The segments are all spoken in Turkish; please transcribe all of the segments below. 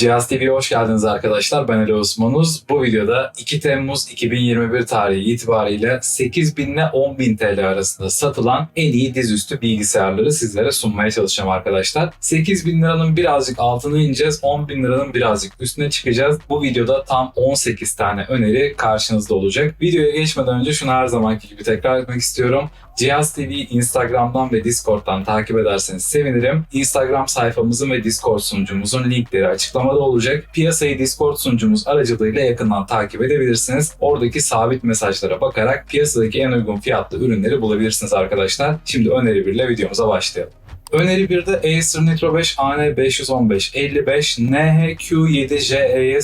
Cihaz TV'ye hoş geldiniz arkadaşlar. Ben Ali Osmanuz. Bu videoda 2 Temmuz 2021 tarihi itibariyle 8000 ile 10.000 TL arasında satılan en iyi dizüstü bilgisayarları sizlere sunmaya çalışacağım arkadaşlar. 8000 liranın birazcık altına ineceğiz. 10.000 liranın birazcık üstüne çıkacağız. Bu videoda tam 18 tane öneri karşınızda olacak. Videoya geçmeden önce şunu her zamanki gibi tekrar etmek istiyorum. Cihaz TV Instagram'dan ve Discord'dan takip ederseniz sevinirim. Instagram sayfamızın ve Discord sunucumuzun linkleri açıklamada olacak. Piyasayı Discord sunucumuz aracılığıyla yakından takip edebilirsiniz. Oradaki sabit mesajlara bakarak piyasadaki en uygun fiyatlı ürünleri bulabilirsiniz arkadaşlar. Şimdi öneri birle videomuza başlayalım. Öneri 1'de Acer Nitro 5 AN515 55 NHQ7JE'ye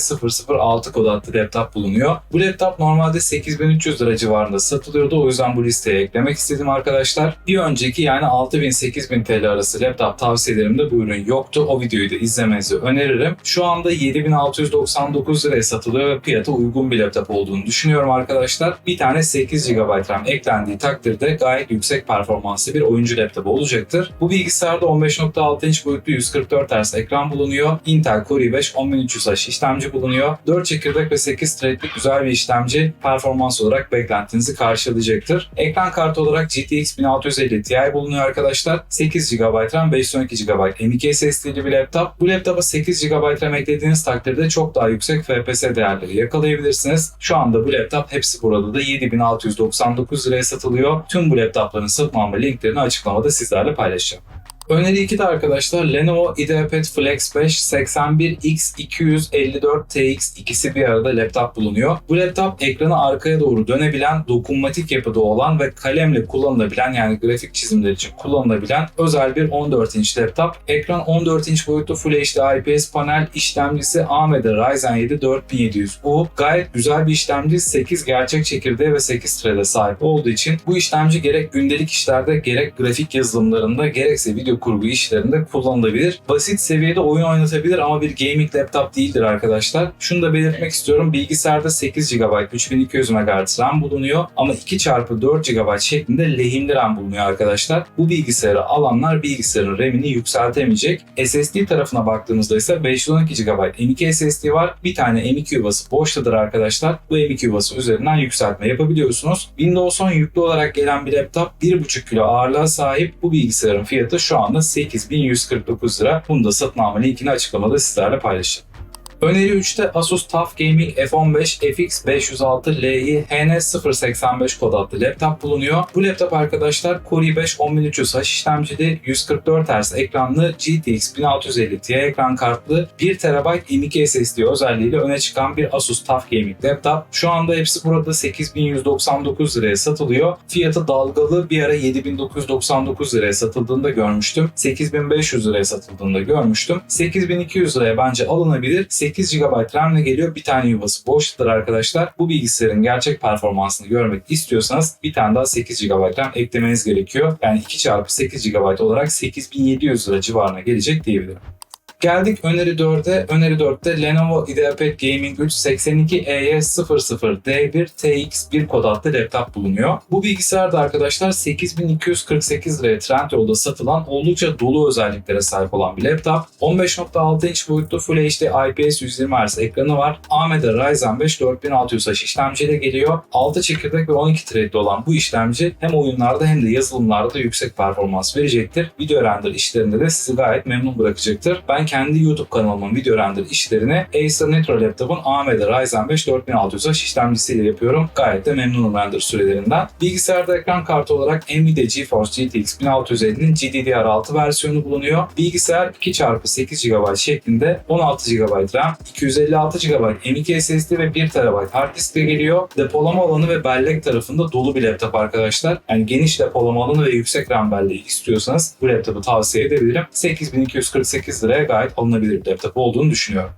006 kod adlı laptop bulunuyor. Bu laptop normalde 8300 lira civarında satılıyordu. O yüzden bu listeye eklemek istedim arkadaşlar. Bir önceki yani 6000-8000 TL arası laptop tavsiyelerimde bu ürün yoktu. O videoyu da izlemenizi öneririm. Şu anda 7699 liraya satılıyor ve fiyatı uygun bir laptop olduğunu düşünüyorum arkadaşlar. Bir tane 8 GB RAM eklendiği takdirde gayet yüksek performanslı bir oyuncu laptopu olacaktır. Bu bilgisayarda 15.6 inç boyutlu 144 Hz ekran bulunuyor. Intel Core i5 10300H işlemci bulunuyor. 4 çekirdek ve 8 threadlik güzel bir işlemci performans olarak beklentinizi karşılayacaktır. Ekran kartı olarak GTX 1650 Ti bulunuyor arkadaşlar. 8 GB RAM, 512 GB M.2 SSD'li bir laptop. Bu laptopa 8 GB RAM eklediğiniz takdirde çok daha yüksek FPS değerleri yakalayabilirsiniz. Şu anda bu laptop hepsi burada da 7699 liraya satılıyor. Tüm bu laptopların satın alma linklerini açıklamada sizlerle paylaşacağım. Öneri 2'de arkadaşlar Lenovo IdeaPad Flex 5 81X254TX ikisi bir arada laptop bulunuyor. Bu laptop ekranı arkaya doğru dönebilen, dokunmatik yapıda olan ve kalemle kullanılabilen yani grafik çizimler için kullanılabilen özel bir 14 inç laptop. Ekran 14 inç boyutlu Full HD IPS panel işlemcisi AMD Ryzen 7 4700U. Gayet güzel bir işlemci 8 gerçek çekirdeğe ve 8 thread'e sahip olduğu için bu işlemci gerek gündelik işlerde gerek grafik yazılımlarında gerekse video kurgu işlerinde kullanılabilir. Basit seviyede oyun oynatabilir ama bir gaming laptop değildir arkadaşlar. Şunu da belirtmek istiyorum. Bilgisayarda 8 GB 3200 MHz RAM bulunuyor ama 2x4 GB şeklinde lehimli RAM bulunuyor arkadaşlar. Bu bilgisayarı alanlar bilgisayarın RAM'ini yükseltemeyecek. SSD tarafına baktığımızda ise 512 GB M.2 SSD var. Bir tane M.2 yuvası boştadır arkadaşlar. Bu M.2 yuvası üzerinden yükseltme yapabiliyorsunuz. Windows 10 yüklü olarak gelen bir laptop 1.5 kilo ağırlığa sahip. Bu bilgisayarın fiyatı şu anda 8149 lira. Bunu da satın alma linkini açıklamada sizlerle paylaşacağım. Öneri 3'te Asus TUF Gaming F15 FX506Li HN085 kod adlı laptop bulunuyor. Bu laptop arkadaşlar Core i5 10300H işlemcili 144 Hz ekranlı GTX 1650 Ti ekran kartlı 1 TB M.2 SSD özelliğiyle öne çıkan bir Asus TUF Gaming laptop. Şu anda hepsi burada 8199 liraya satılıyor. Fiyatı dalgalı bir ara 7999 liraya satıldığında görmüştüm. 8500 liraya satıldığında görmüştüm. 8200 liraya bence alınabilir. 8 GB RAM ile geliyor. Bir tane yuvası boştur arkadaşlar. Bu bilgisayarın gerçek performansını görmek istiyorsanız bir tane daha 8 GB RAM eklemeniz gerekiyor. Yani 2 çarpı 8 GB olarak 8700 lira civarına gelecek diyebilirim. Geldik öneri 4'e. Öneri 4'te Lenovo IdeaPad Gaming 3 82EY00D1 TX1 kod adlı laptop bulunuyor. Bu bilgisayar da arkadaşlar 8248 liraya Trendyol'da satılan oldukça dolu özelliklere sahip olan bir laptop. 15.6 inç boyutlu Full HD IPS 120 Hz ekranı var. AMD Ryzen 5 4600H işlemciyle geliyor. 6 çekirdek ve 12 threadli olan bu işlemci hem oyunlarda hem de yazılımlarda yüksek performans verecektir. Video render işlerinde de sizi gayet memnun bırakacaktır. Ben kendi YouTube kanalımın video render işlerini Acer Nitro laptopun AMD Ryzen 5 4600H işlemcisiyle yapıyorum. Gayet de memnunum render sürelerinden. Bilgisayarda ekran kartı olarak Nvidia GeForce GTX 1650'nin GDDR6 versiyonu bulunuyor. Bilgisayar 2x8 GB şeklinde 16 GB RAM, 256 GB M.2 SSD ve 1 TB hard diskle geliyor. Depolama alanı ve bellek tarafında dolu bir laptop arkadaşlar. Yani geniş depolama alanı ve yüksek RAM belleği istiyorsanız bu laptopu tavsiye edebilirim. 8248 liraya gayet alınabilir bir laptop olduğunu düşünüyorum.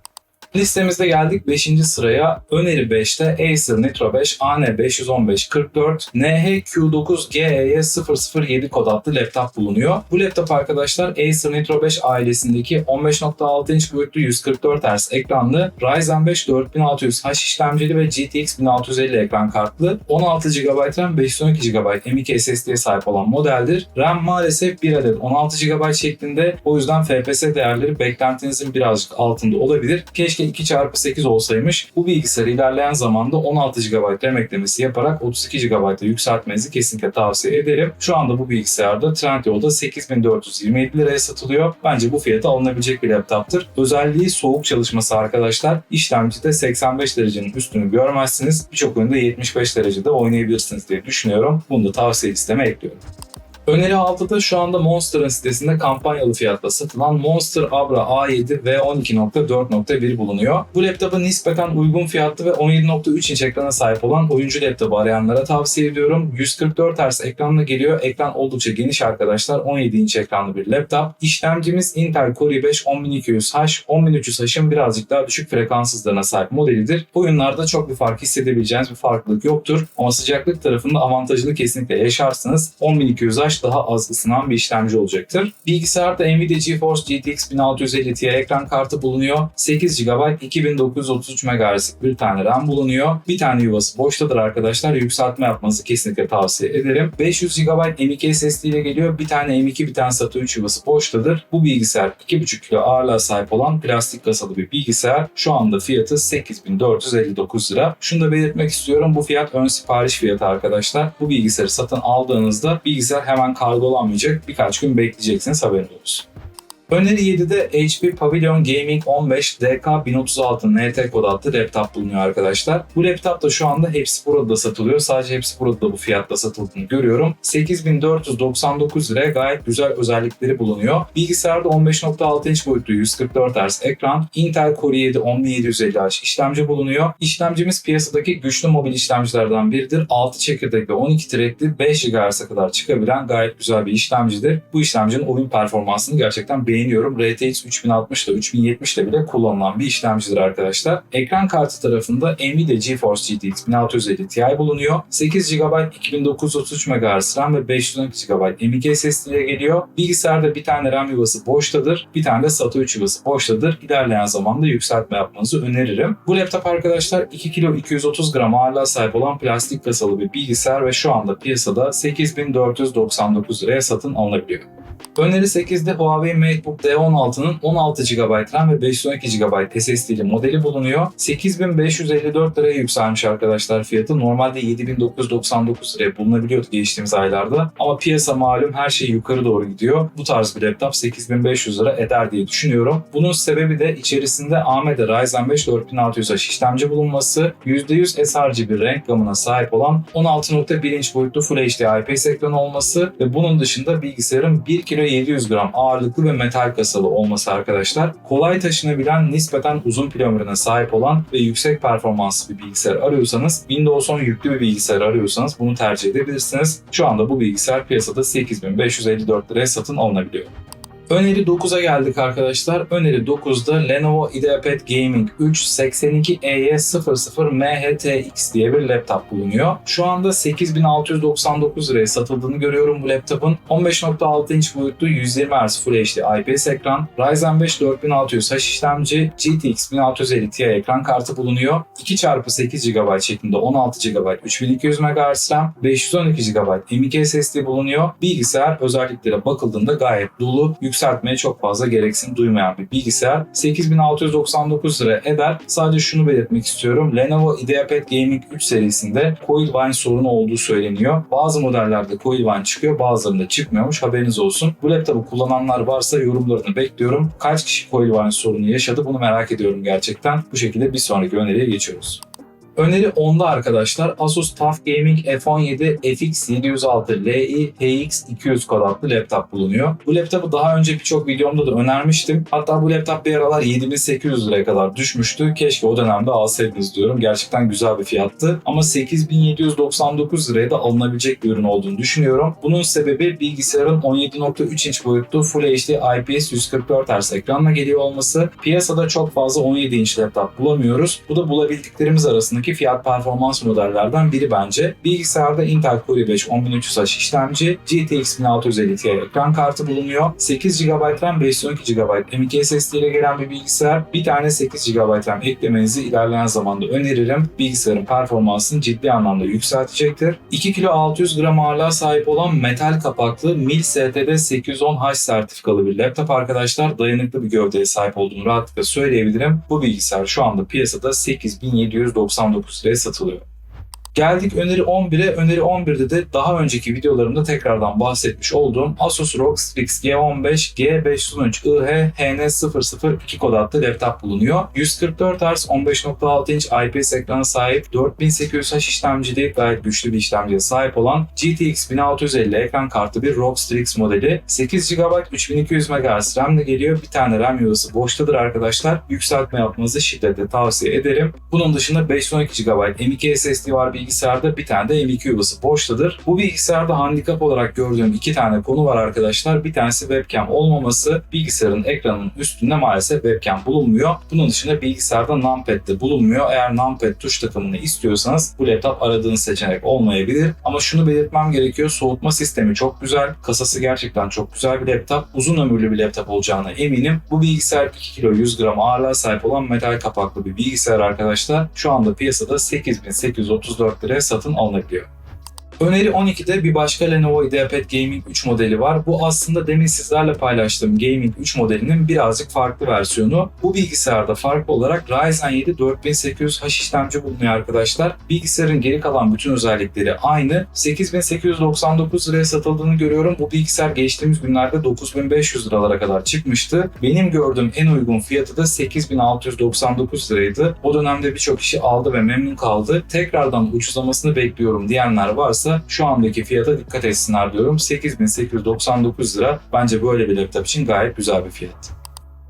Listemizde geldik 5. sıraya. Öneri 5'te Acer Nitro 5 AN51544 NHQ9GE007 kod adlı laptop bulunuyor. Bu laptop arkadaşlar Acer Nitro 5 ailesindeki 15.6 inç boyutlu 144 Hz ekranlı Ryzen 5 4600H işlemcili ve GTX 1650 ekran kartlı 16 GB RAM 512 GB M.2 SSD'ye sahip olan modeldir. RAM maalesef 1 adet 16 GB şeklinde o yüzden FPS değerleri beklentinizin birazcık altında olabilir. Keşke 2x8 olsaymış. Bu bilgisayarı ilerleyen zamanda 16 GB RAM eklemesi yaparak 32 GB'a yükseltmenizi kesinlikle tavsiye ederim. Şu anda bu bilgisayarda Trendyol'da 8427 liraya satılıyor. Bence bu fiyata alınabilecek bir laptoptur. Özelliği soğuk çalışması arkadaşlar. İşlemcide 85 derecenin üstünü görmezsiniz. Birçok oyunda 75 derecede oynayabilirsiniz diye düşünüyorum. Bunu da tavsiye listeme ekliyorum. Öneri 6'da şu anda Monster'ın sitesinde kampanyalı fiyatla satılan Monster Abra A7 ve 12.4.1 bulunuyor. Bu laptopu nispeten uygun fiyatlı ve 17.3 inç ekrana sahip olan oyuncu laptopu arayanlara tavsiye ediyorum. 144 Hz ekranla geliyor. Ekran oldukça geniş arkadaşlar. 17 inç ekranlı bir laptop. İşlemcimiz Intel Core i5 10200H. 10300H'ın birazcık daha düşük frekans hızlarına sahip modelidir. Oyunlarda çok bir fark hissedebileceğiniz bir farklılık yoktur. Ama sıcaklık tarafında avantajını kesinlikle yaşarsınız. 10200H daha az ısınan bir işlemci olacaktır. Bilgisayarda Nvidia GeForce GTX 1650 Ti ekran kartı bulunuyor. 8 GB 2933 MHz bir tane RAM bulunuyor. Bir tane yuvası boştadır arkadaşlar. Yükseltme yapmanızı kesinlikle tavsiye ederim. 500 GB M.2 SSD ile geliyor. Bir tane M.2 bir tane SATA 3 yuvası boştadır. Bu bilgisayar 2,5 kilo ağırlığa sahip olan plastik kasalı bir bilgisayar. Şu anda fiyatı 8459 lira. Şunu da belirtmek istiyorum. Bu fiyat ön sipariş fiyatı arkadaşlar. Bu bilgisayarı satın aldığınızda bilgisayar hemen kargolanmayacak. Birkaç gün bekleyeceksiniz haberiniz olsun. Öneri 7'de HP Pavilion Gaming 15 DK1036 NT kod adlı laptop bulunuyor arkadaşlar. Bu laptop da şu anda hepsi burada satılıyor. Sadece hepsi burada bu fiyatta satıldığını görüyorum. 8499 liraya gayet güzel özellikleri bulunuyor. Bilgisayarda 15.6 inç boyutlu 144 Hz ekran, Intel Core i7 10750H işlemci bulunuyor. İşlemcimiz piyasadaki güçlü mobil işlemcilerden biridir. 6 çekirdekli 12 threadli 5 GHz'e kadar çıkabilen gayet güzel bir işlemcidir. Bu işlemcinin oyun performansını gerçekten beğeniyorum beğeniyorum. RTX 3060 ile 3070 ile bile kullanılan bir işlemcidir arkadaşlar. Ekran kartı tarafında Nvidia GeForce GTX 1650 Ti bulunuyor. 8 GB 2933 MHz RAM ve 512 GB M.2 SSD ile geliyor. Bilgisayarda bir tane RAM yuvası boştadır. Bir tane de SATA 3 yuvası boştadır. İlerleyen zamanda yükseltme yapmanızı öneririm. Bu laptop arkadaşlar 2 kilo 230 gram ağırlığa sahip olan plastik kasalı bir bilgisayar ve şu anda piyasada 8499 liraya satın alınabiliyor. Öneri 8'de Huawei MateBook D16'nın 16 GB RAM ve 512 GB SSD'li modeli bulunuyor. 8554 liraya yükselmiş arkadaşlar fiyatı. Normalde 7999 liraya bulunabiliyordu geçtiğimiz aylarda. Ama piyasa malum her şey yukarı doğru gidiyor. Bu tarz bir laptop 8500 lira eder diye düşünüyorum. Bunun sebebi de içerisinde AMD Ryzen 5 4600H işlemci bulunması, %100 sRGB renk gamına sahip olan 16.1 inç boyutlu Full HD IPS ekranı olması ve bunun dışında bilgisayarın 1 kilo 700 gram ağırlıklı ve metal kasalı olması arkadaşlar. Kolay taşınabilen, nispeten uzun pil ömrüne sahip olan ve yüksek performanslı bir bilgisayar arıyorsanız, Windows 10 yüklü bir bilgisayar arıyorsanız bunu tercih edebilirsiniz. Şu anda bu bilgisayar piyasada 8554 liraya satın alınabiliyor. Öneri 9'a geldik arkadaşlar. Öneri 9'da Lenovo IdeaPad Gaming 3 82EY00 MHTX diye bir laptop bulunuyor. Şu anda 8699 liraya satıldığını görüyorum bu laptopun. 15.6 inç boyutlu 120 Hz Full HD IPS ekran, Ryzen 5 4600H işlemci, GTX 1650 Ti ekran kartı bulunuyor. 2x8 GB şeklinde 16 GB 3200 MHz RAM, 512 GB M.2 SSD bulunuyor. Bilgisayar özelliklere bakıldığında gayet dolu, yüksek yükseltmeye çok fazla gereksinim duymayan bir bilgisayar. 8699 lira eder. Sadece şunu belirtmek istiyorum. Lenovo IdeaPad Gaming 3 serisinde coil whine sorunu olduğu söyleniyor. Bazı modellerde coil whine çıkıyor, bazılarında çıkmıyormuş. Haberiniz olsun. Bu laptopu kullananlar varsa yorumlarını bekliyorum. Kaç kişi coil whine sorunu yaşadı bunu merak ediyorum gerçekten. Bu şekilde bir sonraki öneriye geçiyoruz. Öneri 10'da arkadaşlar Asus TUF Gaming F17 FX 706 Li HX 200 kod adlı laptop bulunuyor. Bu laptopu daha önce birçok videomda da önermiştim. Hatta bu laptop bir aralar 7800 liraya kadar düşmüştü. Keşke o dönemde alsaydınız diyorum. Gerçekten güzel bir fiyattı. Ama 8799 liraya da alınabilecek bir ürün olduğunu düşünüyorum. Bunun sebebi bilgisayarın 17.3 inç boyutlu Full HD IPS 144 Hz ekranla geliyor olması. Piyasada çok fazla 17 inç laptop bulamıyoruz. Bu da bulabildiklerimiz arasındaki fiyat performans modellerden biri bence. Bilgisayarda Intel Core i5 10300H işlemci, GTX 1650 Ti ekran kartı bulunuyor. 8 GB RAM, 512 GB M.2 SSD ile gelen bir bilgisayar. Bir tane 8 GB RAM eklemenizi ilerleyen zamanda öneririm. Bilgisayarın performansını ciddi anlamda yükseltecektir. 2 kilo 600 gram ağırlığa sahip olan metal kapaklı MIL STD 810H sertifikalı bir laptop arkadaşlar. Dayanıklı bir gövdeye sahip olduğunu rahatlıkla söyleyebilirim. Bu bilgisayar şu anda piyasada 8799 liraya satılıyor. Geldik öneri 11'e. Öneri 11'de de daha önceki videolarımda tekrardan bahsetmiş olduğum Asus ROG Strix G15 G513 IH HN002 kod adlı laptop bulunuyor. 144 Hz 15.6 inç IPS ekrana sahip 4800H işlemcili gayet güçlü bir işlemciye sahip olan GTX 1650 ekran kartı bir ROG Strix modeli. 8 GB 3200 MHz RAM ile geliyor. Bir tane RAM yuvası boştadır arkadaşlar. Yükseltme yapmanızı şiddetle tavsiye ederim. Bunun dışında 512 GB M.2 SSD var bilgisayarda bir tane de M2 yuvası boştadır. Bu bilgisayarda handikap olarak gördüğüm iki tane konu var arkadaşlar. Bir tanesi webcam olmaması. Bilgisayarın ekranının üstünde maalesef webcam bulunmuyor. Bunun dışında bilgisayarda numpad de bulunmuyor. Eğer numpad tuş takımını istiyorsanız bu laptop aradığınız seçenek olmayabilir. Ama şunu belirtmem gerekiyor. Soğutma sistemi çok güzel. Kasası gerçekten çok güzel bir laptop. Uzun ömürlü bir laptop olacağına eminim. Bu bilgisayar 2 kilo 100 gram ağırlığa sahip olan metal kapaklı bir bilgisayar arkadaşlar. Şu anda piyasada 8834 liraya satın alınabiliyor. Öneri 12'de bir başka Lenovo IdeaPad Gaming 3 modeli var. Bu aslında demin sizlerle paylaştığım Gaming 3 modelinin birazcık farklı versiyonu. Bu bilgisayarda farklı olarak Ryzen 7 4800H işlemci bulunuyor arkadaşlar. Bilgisayarın geri kalan bütün özellikleri aynı. 8899 liraya satıldığını görüyorum. Bu bilgisayar geçtiğimiz günlerde 9500 liralara kadar çıkmıştı. Benim gördüğüm en uygun fiyatı da 8699 liraydı. O dönemde birçok kişi aldı ve memnun kaldı. Tekrardan ucuzlamasını bekliyorum diyenler varsa şu andaki fiyata dikkat etsinler diyorum. 8899 lira bence böyle bir laptop için gayet güzel bir fiyat.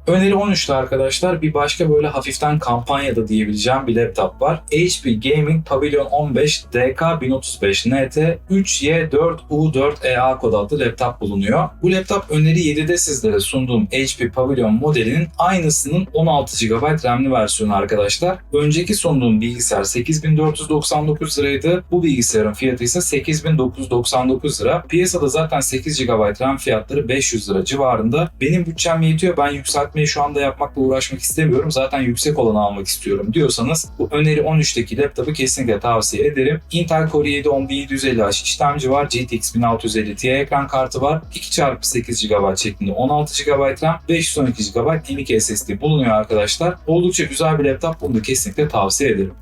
Öneri 13'te arkadaşlar bir başka böyle hafiften kampanyada diyebileceğim bir laptop var. HP Gaming Pavilion 15 DK1035 NT 3Y4U4EA kod adlı laptop bulunuyor. Bu laptop öneri 7'de sizlere sunduğum HP Pavilion modelinin aynısının 16 GB RAM'li versiyonu arkadaşlar. Önceki sunduğum bilgisayar 8499 liraydı. Bu bilgisayarın fiyatı ise 8999 lira. Piyasada zaten 8 GB RAM fiyatları 500 lira civarında. Benim bütçem yetiyor. Ben yükseltmeyi şu anda yapmakla uğraşmak istemiyorum. Zaten yüksek olanı almak istiyorum diyorsanız bu öneri 13'teki laptopu kesinlikle tavsiye ederim. Intel Core i7 11750H işlemci var. GTX 1650 Ti ekran kartı var. 2x8 GB şeklinde 16 GB RAM, 512 GB M.2 SSD bulunuyor arkadaşlar. Oldukça güzel bir laptop. Bunu da kesinlikle tavsiye ederim.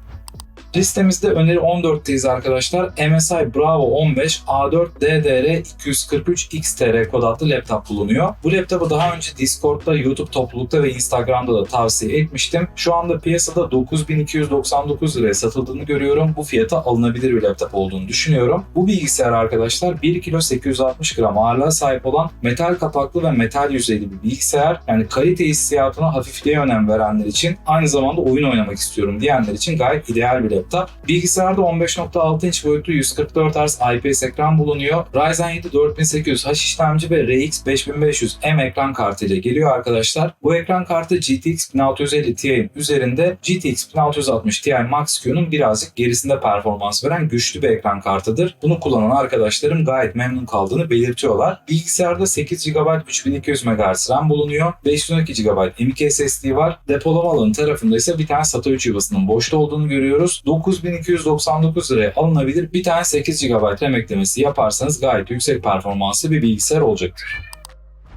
Listemizde öneri 14'teyiz arkadaşlar. MSI Bravo 15 A4 DDR 243 XTR kod adlı laptop bulunuyor. Bu laptopu daha önce Discord'da, YouTube toplulukta ve Instagram'da da tavsiye etmiştim. Şu anda piyasada 9299 liraya satıldığını görüyorum. Bu fiyata alınabilir bir laptop olduğunu düşünüyorum. Bu bilgisayar arkadaşlar 1 kilo 860 gram ağırlığa sahip olan metal kapaklı ve metal yüzeyli bir bilgisayar. Yani kalite hissiyatına hafifliğe önem verenler için aynı zamanda oyun oynamak istiyorum diyenler için gayet ideal bir laptop. Bilgisayarda 15.6 inç boyutlu 144 Hz IPS ekran bulunuyor. Ryzen 7 4800H işlemci ve RX 5500M ekran kartı ile geliyor arkadaşlar. Bu ekran kartı GTX 1650 Ti'nin üzerinde GTX 1660 Ti Max Q'nun birazcık gerisinde performans veren güçlü bir ekran kartıdır. Bunu kullanan arkadaşlarım gayet memnun kaldığını belirtiyorlar. Bilgisayarda 8 GB 3200 MHz RAM bulunuyor. 512 GB M.2 SSD var. Depolama alanı tarafında ise bir tane SATA 3 yuvasının boşta olduğunu görüyoruz. 9299 liraya alınabilir. Bir tane 8 GB RAM eklemesi yaparsanız gayet yüksek performanslı bir bilgisayar olacaktır.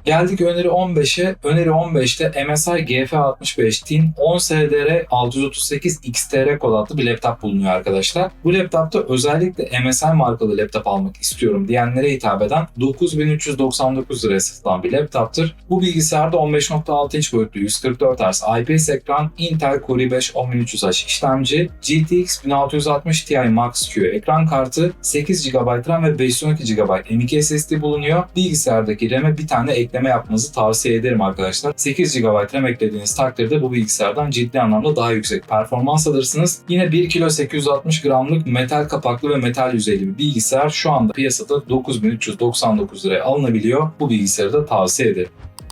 Geldik öneri 15'e. Öneri 15'te MSI GF65 Tin 10 SDR 638 XTR kod bir laptop bulunuyor arkadaşlar. Bu laptopta özellikle MSI markalı laptop almak istiyorum diyenlere hitap eden 9399 liraya satılan bir laptoptur. Bu bilgisayarda 15.6 inç boyutlu 144 Hz IPS ekran, Intel Core i5 10300H işlemci, GTX 1660 Ti Max-Q ekran kartı, 8 GB RAM ve 512 GB M.2 SSD bulunuyor. Bilgisayardaki RAM'e bir tane ekleme yapmanızı tavsiye ederim arkadaşlar. 8 GB RAM eklediğiniz takdirde bu bilgisayardan ciddi anlamda daha yüksek performans alırsınız. Yine 1 kilo 860 gramlık metal kapaklı ve metal yüzeyli bir bilgisayar şu anda piyasada 9399 liraya alınabiliyor. Bu bilgisayarı da tavsiye ederim.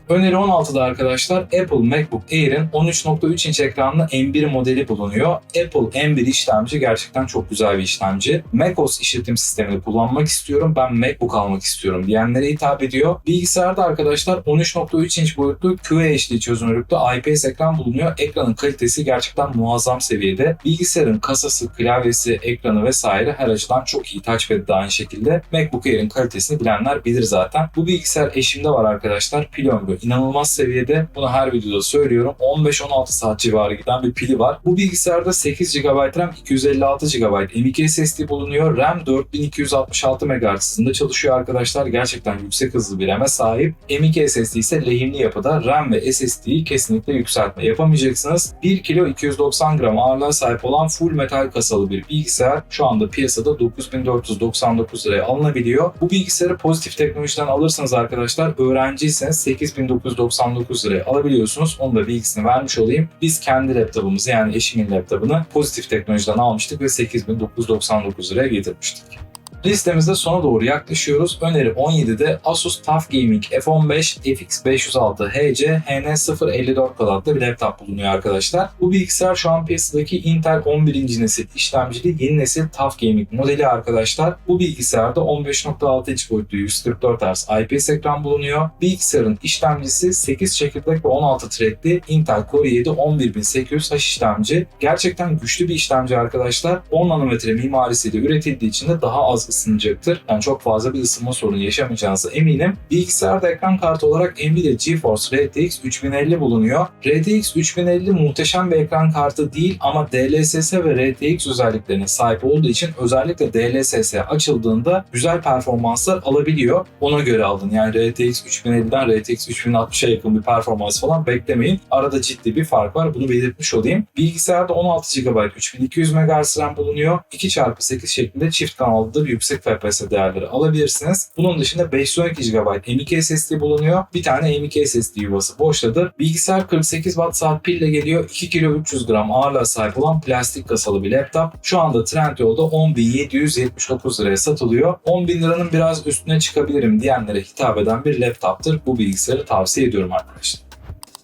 Öneri 16'da arkadaşlar Apple MacBook Air'in 13.3 inç ekranlı M1 modeli bulunuyor. Apple M1 işlemci gerçekten çok güzel bir işlemci. macOS işletim sistemini kullanmak istiyorum, ben MacBook almak istiyorum diyenlere hitap ediyor. Bilgisayarda arkadaşlar 13.3 inç boyutlu QHD çözünürlüklü IPS ekran bulunuyor. Ekranın kalitesi gerçekten muazzam seviyede. Bilgisayarın kasası, klavyesi, ekranı vesaire her açıdan çok iyi. Touchpad de aynı şekilde. MacBook Air'in kalitesini bilenler bilir zaten. Bu bilgisayar eşimde var arkadaşlar. Pil inanılmaz seviyede. Bunu her videoda söylüyorum. 15-16 saat civarı giden bir pili var. Bu bilgisayarda 8 GB RAM, 256 GB M.2 SSD bulunuyor. RAM 4266 MHz hızında çalışıyor arkadaşlar. Gerçekten yüksek hızlı bir RAM'e sahip. M.2 SSD ise lehimli yapıda. RAM ve SSD'yi kesinlikle yükseltme yapamayacaksınız. 1 kilo 290 gram ağırlığa sahip olan full metal kasalı bir bilgisayar şu anda piyasada 9499 liraya alınabiliyor. Bu bilgisayarı pozitif teknolojiden alırsanız arkadaşlar öğrenciyseniz 8000 1999 liraya alabiliyorsunuz. Onu da bilgisini vermiş olayım. Biz kendi laptopumuzu yani eşimin laptopunu pozitif teknolojiden almıştık ve 8999 liraya getirmiştik. Listemizde sona doğru yaklaşıyoruz. Öneri 17'de Asus TUF Gaming F15 FX506 HC HN054 adlı bir laptop bulunuyor arkadaşlar. Bu bilgisayar şu an piyasadaki Intel 11. nesil işlemcili yeni nesil TUF Gaming modeli arkadaşlar. Bu bilgisayarda 15.6 inç boyutlu 144 Hz IPS ekran bulunuyor. Bilgisayarın işlemcisi 8 çekirdek ve 16 threadli Intel Core i7 11800H işlemci. Gerçekten güçlü bir işlemci arkadaşlar. 10 nanometre mimarisiyle üretildiği için de daha az ısınacaktır. Yani çok fazla bir ısınma sorunu yaşamayacağınıza eminim. Bilgisayarda ekran kartı olarak Nvidia GeForce RTX 3050 bulunuyor. RTX 3050 muhteşem bir ekran kartı değil ama DLSS ve RTX özelliklerine sahip olduğu için özellikle DLSS açıldığında güzel performanslar alabiliyor. Ona göre alın. Yani RTX 3050'den RTX 3060'a yakın bir performans falan beklemeyin. Arada ciddi bir fark var. Bunu belirtmiş olayım. Bilgisayarda 16 GB 3200 MHz RAM bulunuyor. 2x8 şeklinde çift kanallı bir yüksek FPS değerleri alabilirsiniz. Bunun dışında 512 GB M.2 SSD bulunuyor. Bir tane M.2 SSD yuvası boştadır. Bilgisayar 48 Watt saat pille geliyor. 2 kilo 300 gram ağırlığa sahip olan plastik kasalı bir laptop. Şu anda Trendyol'da 10.779 liraya satılıyor. 10.000 liranın biraz üstüne çıkabilirim diyenlere hitap eden bir laptoptur. Bu bilgisayarı tavsiye ediyorum arkadaşlar.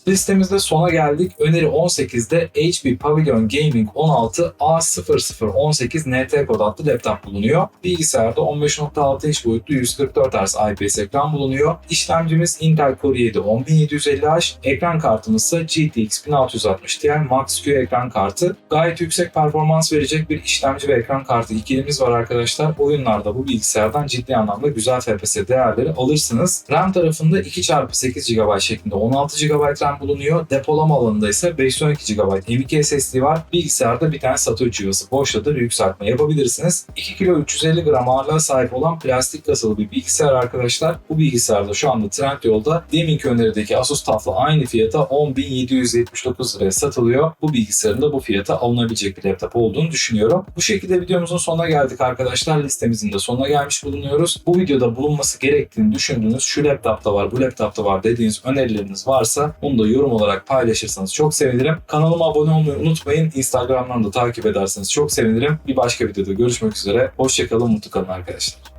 Listemizde sona geldik. Öneri 18'de HP Pavilion Gaming 16 A0018 NT kod adlı laptop bulunuyor. Bilgisayarda 15.6 inç boyutlu 144 Hz IPS ekran bulunuyor. İşlemcimiz Intel Core i7 10750H. Ekran kartımız ise GTX 1660 Ti Max-Q ekran kartı. Gayet yüksek performans verecek bir işlemci ve ekran kartı ikilimiz var arkadaşlar. Oyunlarda bu bilgisayardan ciddi anlamda güzel FPS değerleri alırsınız. RAM tarafında 2x8 GB şeklinde 16 GB RAM bulunuyor. Depolama alanında ise 512 GB M.2 SSD var. Bilgisayarda bir tane SATA yuvası boşladır yükseltme yapabilirsiniz. 2 kilo 350 gram ağırlığa sahip olan plastik kasalı bir bilgisayar arkadaşlar. Bu bilgisayarda şu anda Trendyol'da deminki önerideki Asus TUF'la aynı fiyata 10.779 liraya satılıyor. Bu bilgisayarın da bu fiyata alınabilecek bir laptop olduğunu düşünüyorum. Bu şekilde videomuzun sonuna geldik arkadaşlar. Listemizin de sonuna gelmiş bulunuyoruz. Bu videoda bulunması gerektiğini düşündüğünüz şu laptopta var, bu laptopta var dediğiniz önerileriniz varsa bunu da yorum olarak paylaşırsanız çok sevinirim. Kanalıma abone olmayı unutmayın. Instagram'dan da takip ederseniz çok sevinirim. Bir başka videoda görüşmek üzere. Hoşçakalın, mutlu kalın arkadaşlar.